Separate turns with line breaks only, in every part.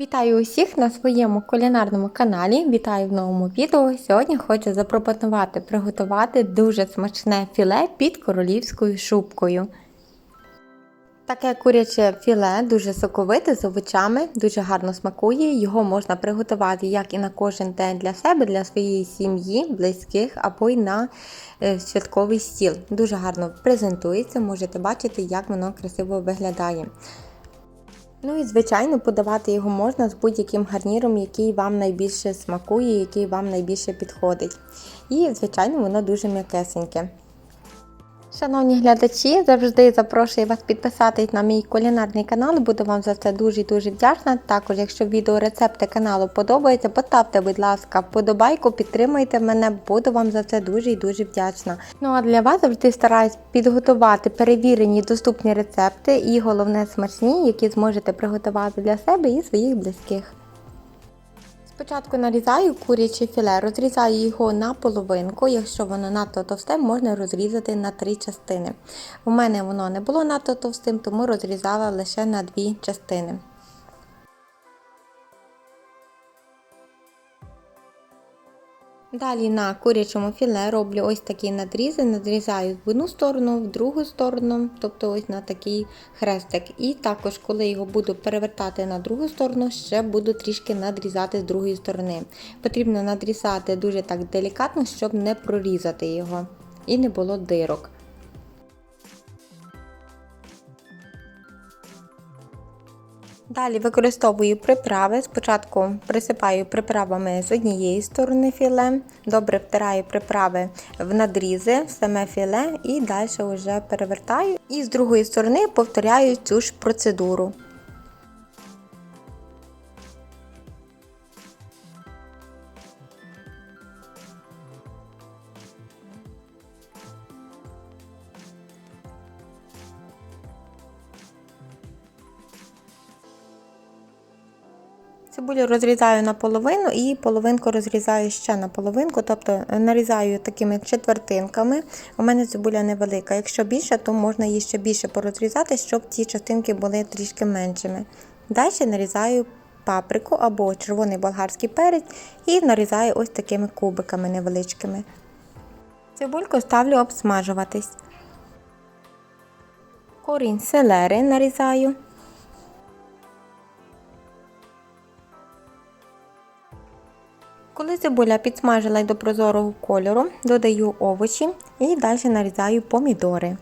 Вітаю усіх на своєму кулінарному каналі. Вітаю в новому відео. Сьогодні хочу запропонувати приготувати дуже смачне філе під королівською шубкою. Таке куряче філе дуже соковите з овочами, дуже гарно смакує. Його можна приготувати як і на кожен день для себе, для своєї сім'ї, близьких або й на е, святковий стіл. Дуже гарно презентується, можете бачити, як воно красиво виглядає. Ну і звичайно подавати його можна з будь-яким гарніром, який вам найбільше смакує, який вам найбільше підходить. І, звичайно, воно дуже м'якесеньке. Шановні глядачі, завжди запрошую вас підписатись на мій кулінарний канал, буду вам за це дуже дуже вдячна. Також, якщо відеорецепти каналу подобаються, поставте, будь ласка, вподобайку, підтримуйте мене, буду вам за це дуже і дуже вдячна. Ну а для вас завжди стараюсь підготувати перевірені доступні рецепти і головне смачні, які зможете приготувати для себе і своїх близьких. Спочатку нарізаю куряче філе, розрізаю його на половинку. Якщо воно надто товсте, можна розрізати на три частини. У мене воно не було надто товстим, тому розрізала лише на дві частини. Далі на курячому філе роблю ось такі надрізи, надрізаю в одну сторону, в другу сторону, тобто ось на такий хрестик. І також, коли його буду перевертати на другу сторону, ще буду трішки надрізати з другої сторони. Потрібно надрізати дуже так делікатно, щоб не прорізати його і не було дирок. Далі використовую приправи. Спочатку присипаю приправами з однієї сторони філе, добре втираю приправи в надрізи, в саме філе і далі вже перевертаю. І з другої сторони повторяю цю ж процедуру. Цибулю розрізаю на половину і половинку розрізаю ще на половинку, тобто нарізаю такими четвертинками. У мене цибуля невелика. Якщо більше, то можна її ще більше порозрізати, щоб ті частинки були трішки меншими. Далі нарізаю паприку або червоний болгарський перець і нарізаю ось такими кубиками невеличкими. Цибульку ставлю обсмажуватись. Корінь селери нарізаю. Коли цибуля підсмажилась до прозорого кольору, додаю овочі і далі нарізаю помідори.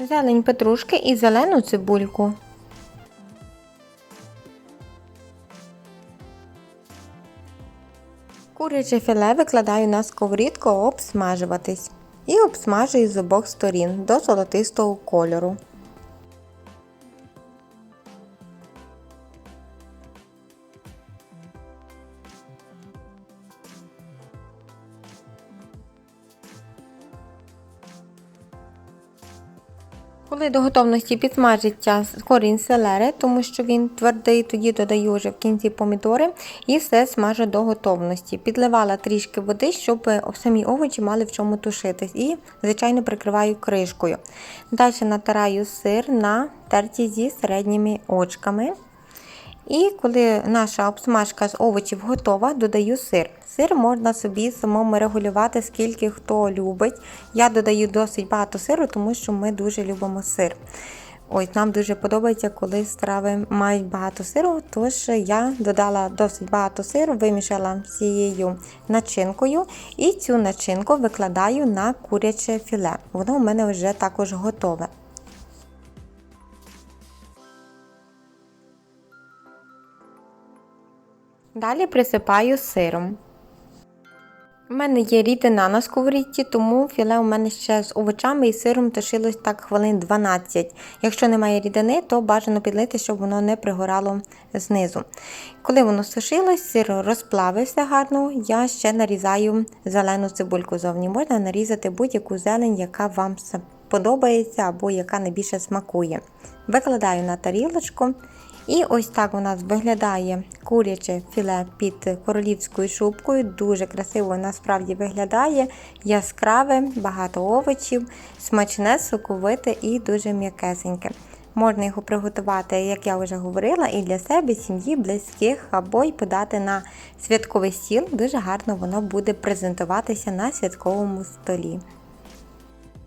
Зелень петрушки і зелену цибульку. Куряче філе викладаю на сковорідку обсмажуватись і обсмажую з обох сторін до золотистого кольору. Коли до готовності підсмажиться корінь селери, тому що він твердий, тоді додаю вже в кінці помідори і все смажу до готовності. Підливала трішки води, щоб самі овочі мали в чому тушитись. І, звичайно, прикриваю кришкою. Далі натираю сир на терті зі середніми очками. І коли наша обсмажка з овочів готова, додаю сир. Сир можна собі самому регулювати, скільки хто любить. Я додаю досить багато сиру, тому що ми дуже любимо сир. Ось Нам дуже подобається, коли страви мають багато сиру, тож я додала досить багато сиру, вимішала цією начинкою і цю начинку викладаю на куряче філе. Воно у мене вже також готове. Далі присипаю сиром. У мене є рідина на сковорідці, тому філе у мене ще з овочами і сиром тушилось так хвилин 12. Якщо немає рідини, то бажано підлити, щоб воно не пригорало знизу. Коли воно сушилось, сир розплавився гарно, я ще нарізаю зелену цибульку зовні. Можна нарізати будь-яку зелень, яка вам подобається або яка найбільше смакує. Викладаю на тарілочку І ось так у нас виглядає куряче філе під королівською шубкою. Дуже красиво насправді виглядає, яскраве, багато овочів, смачне, соковите і дуже м'якесеньке. Можна його приготувати, як я вже говорила, і для себе, сім'ї, близьких, або й подати на святковий стіл. Дуже гарно воно буде презентуватися на святковому столі.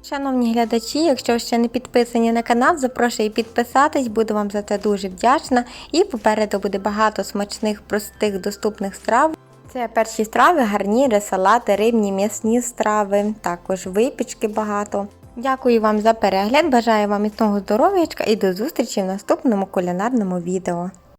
Шановні глядачі, якщо ще не підписані на канал, запрошую підписатись, буду вам за це дуже вдячна. І попереду буде багато смачних, простих, доступних страв. Це перші страви, гарніри, салати, рибні, м'ясні страви, також випічки багато. Дякую вам за перегляд, бажаю вам міцного здоров'ячка і до зустрічі в наступному кулінарному відео.